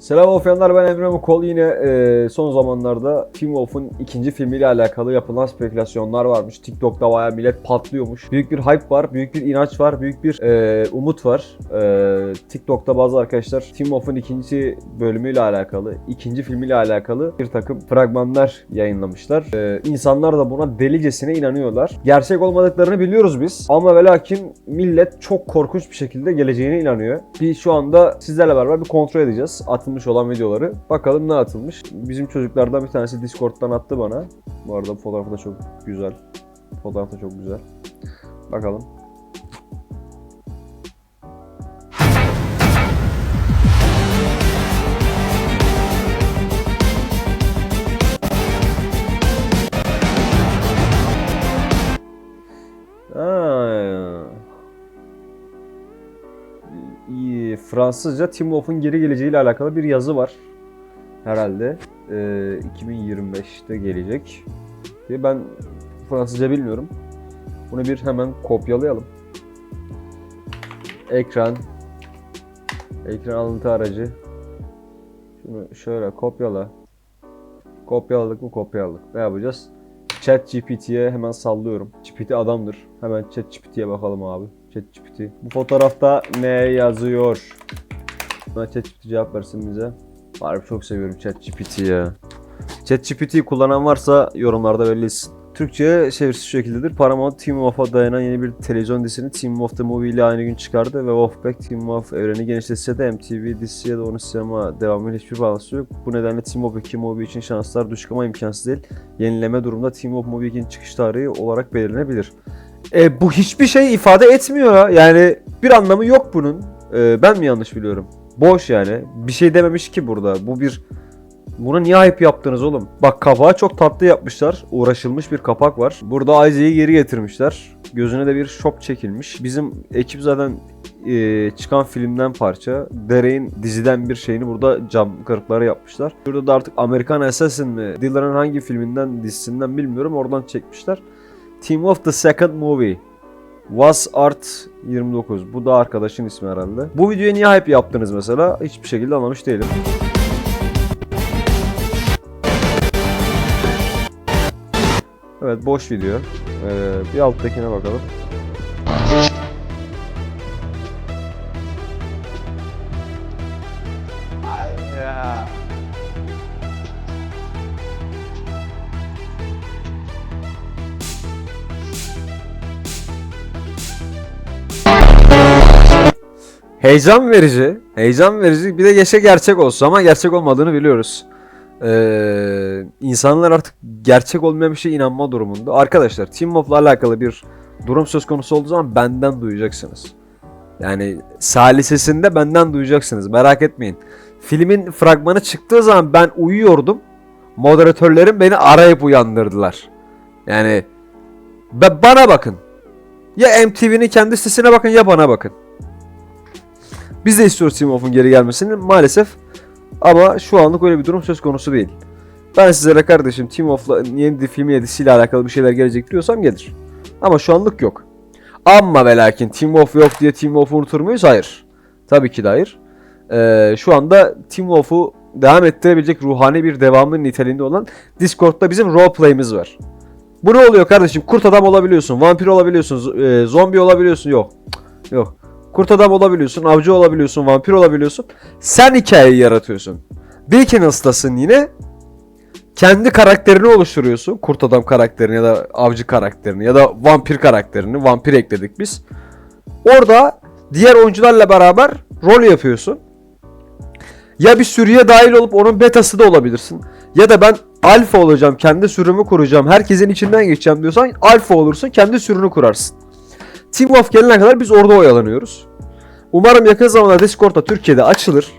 Selam Wolfyanlar ben Emre Mukol. Yine e, son zamanlarda Teen Wolf'un ikinci filmiyle alakalı yapılan spekülasyonlar varmış. TikTok'ta bayağı millet patlıyormuş. Büyük bir hype var, büyük bir inanç var, büyük bir e, umut var. E, TikTok'ta bazı arkadaşlar Teen Wolf'un ikinci bölümüyle alakalı, ikinci filmiyle alakalı bir takım fragmanlar yayınlamışlar. E, insanlar da buna delicesine inanıyorlar. Gerçek olmadıklarını biliyoruz biz. Ama ve lakin millet çok korkunç bir şekilde geleceğine inanıyor. Bir şu anda sizlerle beraber bir kontrol edeceğiz. Atılmış olan videoları. Bakalım ne atılmış. Bizim çocuklardan bir tanesi Discord'dan attı bana. Bu arada fotoğrafı da çok güzel. Fotoğraf da çok güzel. Bakalım. Fransızca Tim Wolf'un geri geleceğiyle alakalı bir yazı var. Herhalde. Ee, 2025'te gelecek. Diye ben Fransızca bilmiyorum. Bunu bir hemen kopyalayalım. Ekran. Ekran alıntı aracı. Şunu şöyle kopyala. Kopyaladık mı kopyaladık. Ne yapacağız? Chat GPT'ye hemen sallıyorum. GPT adamdır. Hemen Chat GPT'ye bakalım abi. Chat GPT. Bu fotoğrafta ne yazıyor? Buna Chat GPT cevap versin bize. Harbi çok seviyorum Chat GPT'yi ya. Chat GPT'yi kullanan varsa yorumlarda belirlesin. Türkçe çevirisi şu şekildedir. Paramount Team Wolf'a dayanan yeni bir televizyon dizisini Team Wolf The Movie ile aynı gün çıkardı ve Wolfpack Team Wolf evreni genişletse de MTV dizisi ya da onun sinema devamıyla hiçbir bağlantısı yok. Bu nedenle Team Wolf 2 Movie için şanslar düşük ama imkansız değil. Yenileme durumda Team Wolf Movie 2'nin çıkış tarihi olarak belirlenebilir. E, bu hiçbir şey ifade etmiyor ha. Yani bir anlamı yok bunun. E, ben mi yanlış biliyorum? Boş yani. Bir şey dememiş ki burada. Bu bir Buna niye hype yaptınız oğlum? Bak kapağı çok tatlı yapmışlar. Uğraşılmış bir kapak var. Burada Isaac'i geri getirmişler. Gözüne de bir şop çekilmiş. Bizim ekip zaten e, çıkan filmden parça. Derek'in diziden bir şeyini burada cam kırıkları yapmışlar. Burada da artık Amerikan Assassin mi? Diller'ın hangi filminden dizisinden bilmiyorum. Oradan çekmişler. Team of the Second Movie. Was Art 29. Bu da arkadaşın ismi herhalde. Bu videoya niye hype yaptınız mesela? Hiçbir şekilde anlamış değilim. Evet boş video. Ee, bir alttakine bakalım. Heyecan verici. Heyecan verici. Bir de yaşa gerçek olsa ama gerçek olmadığını biliyoruz. Ee, insanlar artık gerçek olmayan bir şeye inanma durumunda. Arkadaşlar Team Wolf'la alakalı bir durum söz konusu olduğu zaman benden duyacaksınız. Yani salisesinde benden duyacaksınız. Merak etmeyin. Filmin fragmanı çıktığı zaman ben uyuyordum. Moderatörlerim beni arayıp uyandırdılar. Yani be- bana bakın. Ya MTV'nin kendi sitesine bakın ya bana bakın. Biz de istiyoruz Wolf'un geri gelmesini. Maalesef ama şu anlık öyle bir durum söz konusu değil. Ben sizlere kardeşim Team Wolf'la yeni film yedisiyle alakalı bir şeyler gelecek diyorsam gelir. Ama şu anlık yok. Ama ve lakin Team Wolf yok diye Team Wolf'u unutur muyuz? Hayır. Tabii ki de hayır. Ee, şu anda Team Wolf'u devam ettirebilecek ruhani bir devamın niteliğinde olan Discord'da bizim roleplay'imiz var. Bu ne oluyor kardeşim? Kurt adam olabiliyorsun, vampir olabiliyorsun, e, zombi olabiliyorsun. Yok. Yok. Kurt adam olabiliyorsun, avcı olabiliyorsun, vampir olabiliyorsun. Sen hikayeyi yaratıyorsun. Beacon's'tasın yine. Kendi karakterini oluşturuyorsun. Kurt adam karakterini ya da avcı karakterini ya da vampir karakterini. Vampir ekledik biz. Orada diğer oyuncularla beraber rol yapıyorsun. Ya bir sürüye dahil olup onun betası da olabilirsin. Ya da ben alfa olacağım, kendi sürümü kuracağım, herkesin içinden geçeceğim diyorsan alfa olursun, kendi sürünü kurarsın. Team Wolf gelene kadar biz orada oyalanıyoruz. Umarım yakın zamanda Discord'da Türkiye'de açılır.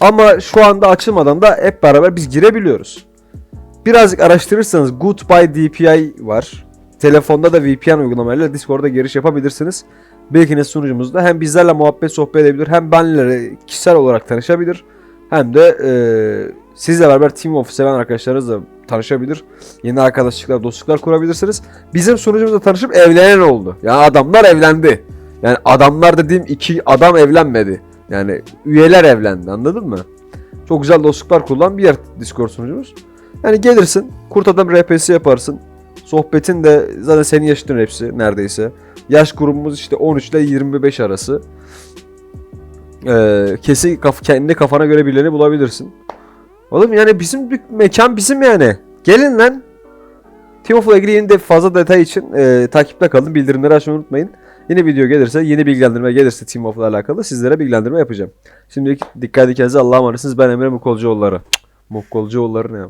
Ama şu anda açılmadan da hep beraber biz girebiliyoruz. Birazcık araştırırsanız Goodbye DPI var. Telefonda da VPN uygulamayla Discord'a giriş yapabilirsiniz. Belki sunucumuzda hem bizlerle muhabbet sohbet edebilir hem benle kişisel olarak tanışabilir. Hem de eee sizle beraber Team of seven arkadaşlarınızla tanışabilir. Yeni arkadaşlıklar, dostluklar kurabilirsiniz. Bizim sunucumuzda tanışıp evlenen oldu. Yani adamlar evlendi. Yani adamlar dediğim iki adam evlenmedi. Yani üyeler evlendi anladın mı? Çok güzel dostluklar kurulan bir yer Discord sunucumuz. Yani gelirsin, kurt adam RP'si yaparsın. Sohbetin de zaten senin yaşıtın hepsi neredeyse. Yaş grubumuz işte 13 ile 25 arası. Ee, kesin kaf kendi kafana göre birilerini bulabilirsin. Oğlum yani bizim mekan bizim yani. Gelin lan. Of ilgili de fazla detay için e, takipte kalın. Bildirimleri açmayı unutmayın. Yeni video gelirse, yeni bilgilendirme gelirse Team Of'la alakalı sizlere bilgilendirme yapacağım. Şimdilik dikkat edin kendinize Allah'a emanetsiniz. Ben Emre Mukolcuoğulları. Mukolcuoğulları ne ya?